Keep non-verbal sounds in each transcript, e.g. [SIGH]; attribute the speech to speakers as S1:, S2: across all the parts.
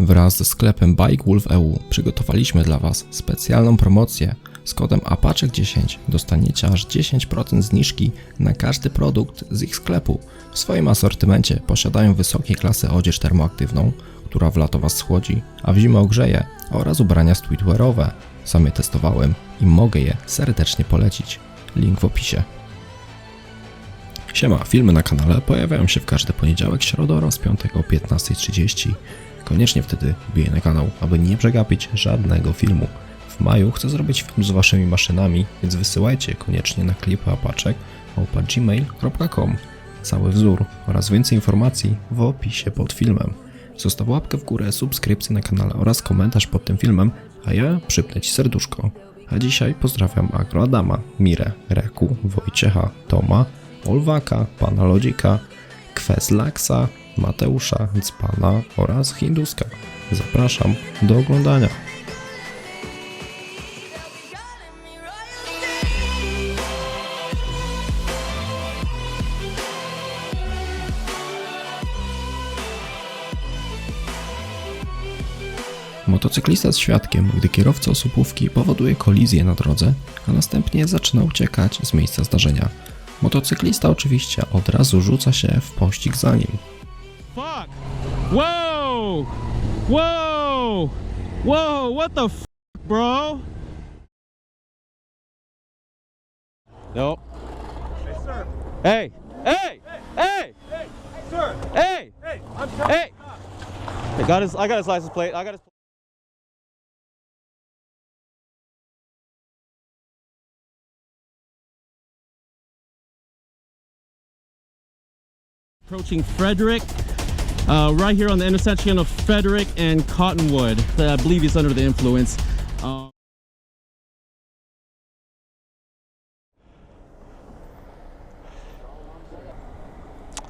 S1: Wraz ze sklepem Bike Wolf EU przygotowaliśmy dla Was specjalną promocję. Z kodem APACZEK10 dostaniecie aż 10% zniżki na każdy produkt z ich sklepu. W swoim asortymencie posiadają wysokiej klasy odzież termoaktywną, która w lato Was schłodzi, a w zimę ogrzeje oraz ubrania streetwearowe. Sam je testowałem i mogę je serdecznie polecić. Link w opisie. Siema, filmy na kanale pojawiają się w każdy poniedziałek, środę oraz piątek o 15.30. Koniecznie wtedy wbijaj na kanał, aby nie przegapić żadnego filmu. W maju chcę zrobić film z waszymi maszynami, więc wysyłajcie koniecznie na klipy apaczek gmail.com Cały wzór oraz więcej informacji w opisie pod filmem. Zostaw łapkę w górę, subskrypcję na kanale oraz komentarz pod tym filmem, a ja przypnę ci serduszko. A dzisiaj pozdrawiam Agro Adama, Mirę, Reku, Wojciecha, Toma, Olwaka, Pana Lodzika, Kwezlaksa, Mateusza, Dzpana oraz Hinduska. Zapraszam do oglądania. Motocyklista jest świadkiem, gdy kierowca osupówki powoduje kolizję na drodze, a następnie zaczyna uciekać z miejsca zdarzenia. Motocyklista oczywiście od razu rzuca się w pościg za nim.
S2: Fuck! Whoa! Whoa! Whoa! What the f, bro? Nope. Hey! Hey! Hey! Sir, Hey! hey, I'm Hey! I got his. I got his license plate. I got his. Approaching Frederick, uh, right here on the intersection of Frederick and Cottonwood. I believe he's under the influence. Uh,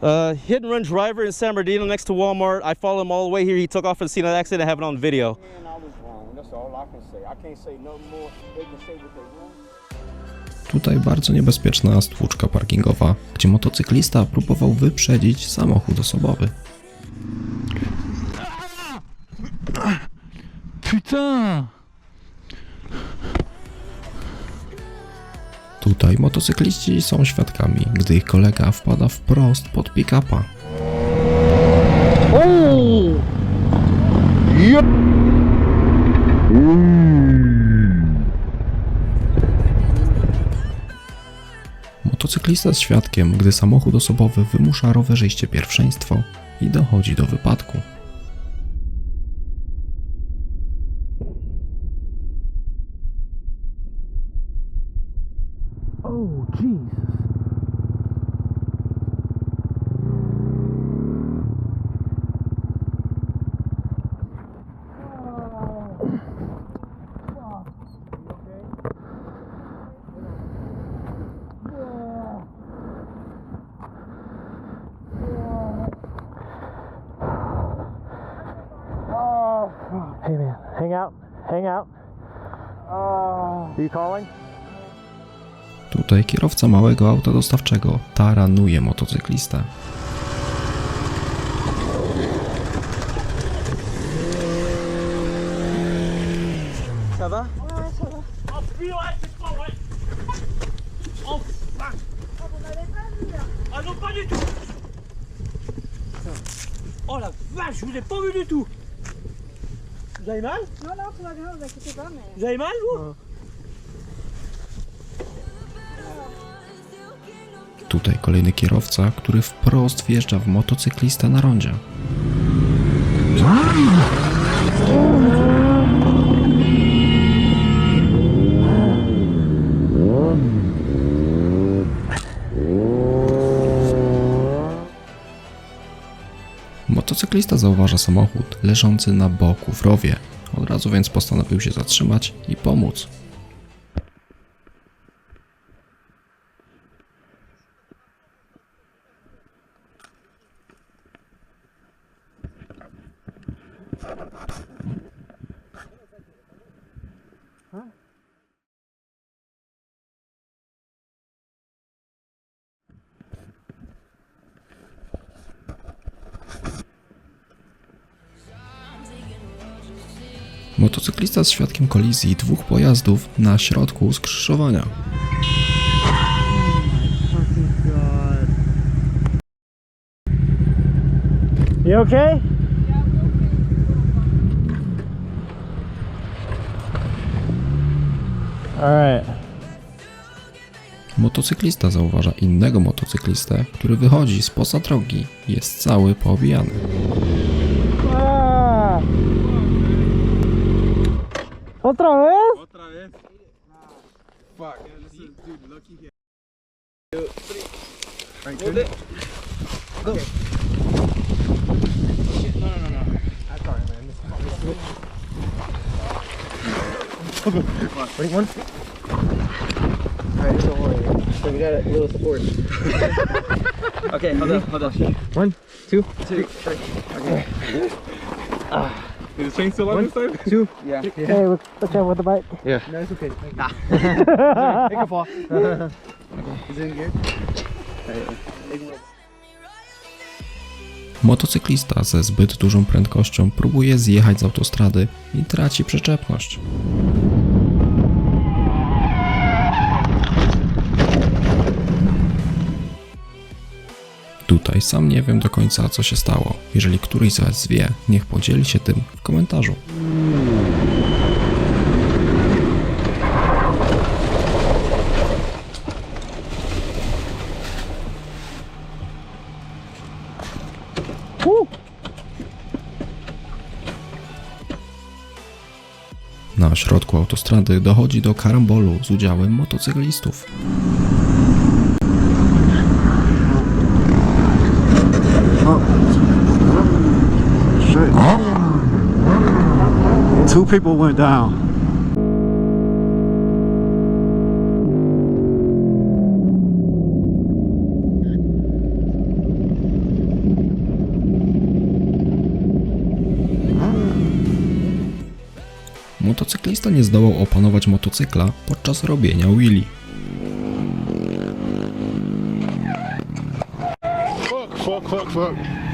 S2: Uh, hit and run driver in San Bernardino next to Walmart. I followed him all the way here. He took off at the scene of the accident. I have it on video.
S3: And I was wrong. That's all I can say. I can't say no more. They can say what they want.
S1: Tutaj bardzo niebezpieczna stłuczka parkingowa, gdzie motocyklista próbował wyprzedzić samochód osobowy.
S4: Putain!
S1: Tutaj motocykliści są świadkami, gdy ich kolega wpada wprost pod pick-upa. Motocyklista jest świadkiem, gdy samochód osobowy wymusza rowerzyście pierwszeństwo i dochodzi do wypadku.
S5: Hey man, hang out, hang out. Are you calling?
S1: Tutaj kierowca małego auta dostawczego taranuje motocyklistę.
S2: Ça va
S6: Ah non, pas du tout Oh la
S7: vache, je vous ai pas vu du tout Vous avez mal
S6: Non, non, tout va bien, vous inquiétez pas, mais... Vous
S7: avez mal, vous
S1: Tutaj kolejny kierowca, który wprost wjeżdża w motocyklista na rondzie. Motocyklista zauważa samochód leżący na boku w rowie. Od razu więc postanowił się zatrzymać i pomóc. Motocyklista jest świadkiem kolizji dwóch pojazdów na środku skrzyżowania.
S5: You okay? Alright.
S1: Motocyklista zauważa innego motocyklistę, który wychodzi spoza drogi. Jest cały poobijany.
S5: ¿Otra vez? Otra vez. Fuck. Yeah, this is, dude, lucky here. Two, three. Right, it. Okay. Shit, no, no, no, no. Ah, That's alright, man. This is Wait, one. Alright, don't worry.
S3: So we got a little support. [LAUGHS] okay, hold on, hold on.
S8: One, two, two,
S3: three. Okay. Ah. Is the chain still
S7: on
S8: this side? two.
S3: Yeah.
S5: Hey, watch watch out with the bike. No, it's okay. [LAUGHS] Take a fall. [LAUGHS] Is it in gear?
S1: Motocyklista ze zbyt dużą prędkością próbuje zjechać z autostrady i traci przyczepność. Tutaj sam nie wiem do końca co się stało. Jeżeli któryś z Was wie, niech podzieli się tym w komentarzu. Na środku autostrady dochodzi do karambolu z udziałem motocyklistów.
S9: Two people went down.
S1: Motocyklista nie zdołał opanować motocykla podczas robienia wheelie.
S10: Fuck, fuck, fuck, fuck.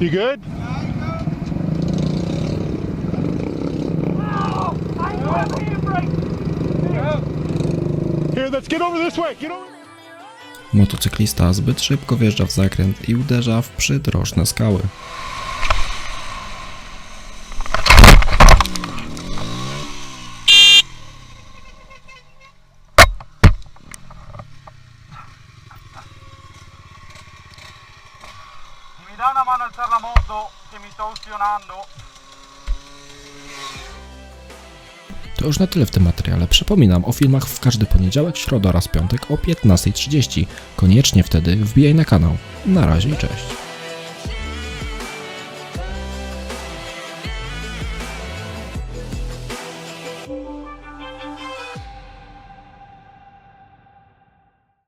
S10: You good? Here, let's get over this way. Get over.
S1: Motocyklista zbyt szybko wjeżdża w zakręt i uderza w przydrożne skały.
S2: Mi dà una mano a alzare la moto che mi sto ustionando.
S1: To już na tyle w tym materiale. Przypominam o filmach w każdy poniedziałek, środę oraz piątek o 15.30. Koniecznie wtedy wbijaj na kanał. Na razie i cześć.